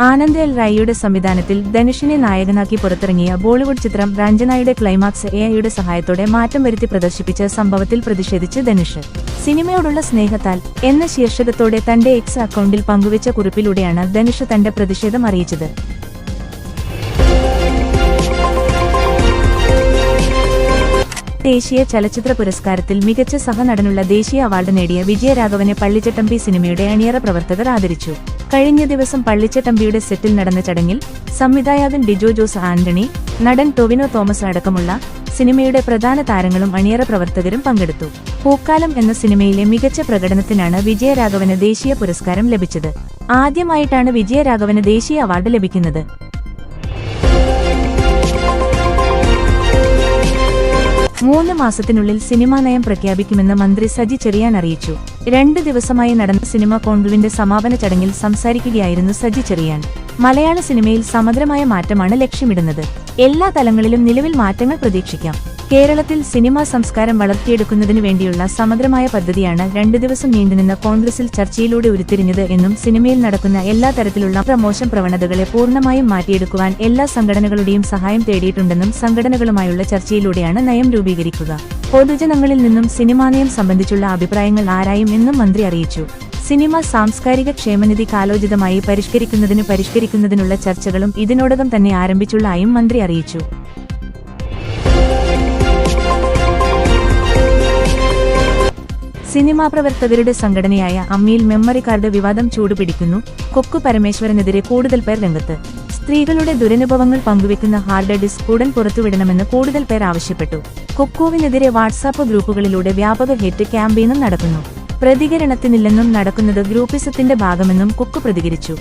Anand L റായിയുടെ സംവിധാനത്തിൽ ധനുഷിനെ നായകനാക്കി പുറത്തിറങ്ങിയ ബോളിവുഡ് ചിത്രം രഞ്ജനായുടെ ക്ലൈമാക്സ് എ ഐയുടെ സഹായത്തോടെ മാറ്റം വരുത്തി പ്രദർശിപ്പിച്ച സംഭവത്തിൽ പ്രതിഷേധിച്ച് ധനുഷ്. സിനിമയോടുള്ള സ്നേഹത്താൽ എന്ന ശീർഷകത്തോടെ തന്റെ എക്സ് അക്കൗണ്ടിൽ പങ്കുവച്ച കുറിപ്പിലൂടെയാണ് ധനുഷ് തന്റെ പ്രതിഷേധം അറിയിച്ചത്. ദേശീയ ചലച്ചിത്ര പുരസ്കാരത്തിൽ മികച്ച സഹനടനുള്ള ദേശീയ അവാർഡ് നേടിയ വിജയരാഘവനെ പള്ളിച്ചട്ടമ്പി സിനിമയുടെ അണിയറ പ്രവർത്തകർ ആദരിച്ചു. കഴിഞ്ഞ ദിവസം പള്ളിച്ചട്ടമ്പിയുടെ സെറ്റിൽ നടന്ന ചടങ്ങിൽ സംവിധായകൻ ഡിജോ ജോസ് ആന്റണി നടൻ ടൊവിനോ തോമസ് അടക്കമുള്ള സിനിമയുടെ പ്രധാന താരങ്ങളും അണിയറ പ്രവർത്തകരും പങ്കെടുത്തു. പൂക്കാലം എന്ന സിനിമയിലെ മികച്ച പ്രകടനത്തിനാണ് വിജയരാഘവന് ദേശീയ പുരസ്കാരം ലഭിച്ചത്. ആദ്യമായിട്ടാണ് വിജയരാഘവന് ദേശീയ അവാർഡ് ലഭിക്കുന്നത്. മൂന്ന് മാസത്തിനുള്ളിൽ സിനിമാ നയം പ്രഖ്യാപിക്കുമെന്ന് മന്ത്രി സജി ചെറിയാൻ അറിയിച്ചു. രണ്ട് ദിവസമായി നടന്ന സിനിമ കോൺക്ലുവിന്റെ സമാപന ചടങ്ങിൽ സംസാരിക്കുകയായിരുന്നു സജി ചെറിയാൻ. മലയാള സിനിമയിൽ സമഗ്രമായ മാറ്റമാണ് ലക്ഷ്യമിടുന്നത്. എല്ലാ തലങ്ങളിലും നിലവിൽ മാറ്റങ്ങൾ പ്രതീക്ഷിക്കാം. കേരളത്തിൽ സിനിമാ സംസ്കാരം വളർത്തിയെടുക്കുന്നതിനു വേണ്ടിയുള്ള സമഗ്രമായ പദ്ധതിയാണ് രണ്ടു ദിവസം നീണ്ടുനിന്ന കോൺഗ്രസിൽ ചർച്ചയിലൂടെ ഉരുത്തിരിഞ്ഞത് എന്നും സിനിമയിൽ നടക്കുന്ന എല്ലാ തരത്തിലുള്ള പ്രമോഷൻ പ്രവണതകളെ പൂർണമായും മാറ്റിയെടുക്കുവാൻ എല്ലാ സംഘടനകളുടെയും സഹായം തേടിയിട്ടുണ്ടെന്നും സംഘടനകളുമായുള്ള ചർച്ചയിലൂടെയാണ് നയം രൂപീകരിക്കുക. പൊതുജനങ്ങളിൽ നിന്നും സിനിമാ നയം സംബന്ധിച്ചുള്ള അഭിപ്രായങ്ങൾ ആരായും എന്നും മന്ത്രി അറിയിച്ചു. സിനിമ സാംസ്കാരിക ക്ഷേമനിധി കാലോചിതമായി പരിഷ്കരിക്കുന്നതിന് പരിഷ്കരിക്കുന്നതിനുള്ള ചർച്ചകളും ഇതിനോടകം തന്നെ ആരംഭിച്ചുള്ളതായും മന്ത്രി അറിയിച്ചു. സിനിമാ പ്രവർത്തകരുടെ സംഘടനയായ അമ്മിയിൽ മെമ്മറി കാർഡ് വിവാദം ചൂടുപിടിക്കുന്നു. കൊക്കു പരമേശ്വരനെതിരെ കൂടുതൽ പേർ രംഗത്ത്. സ്ത്രീകളുടെ ദുരനുഭവങ്ങൾ പങ്കുവെക്കുന്ന ഹാർഡ് ഡിസ്ക് ഉടൻ പുറത്തുവിടണമെന്ന് കൂടുതൽ പേർ ആവശ്യപ്പെട്ടു. കൊക്കുവിനെതിരെ വാട്സാപ്പ് ഗ്രൂപ്പുകളിലൂടെ വ്യാപക ഹേറ്റ് ക്യാമ്പയിനും നടക്കുന്നു. പ്രതികരണത്തിനില്ലെന്നും നടക്കുന്നത് ഗ്രൂപ്പിസത്തിന്റെ ഭാഗമെന്നും കൊക്കു പ്രതികരിച്ചു.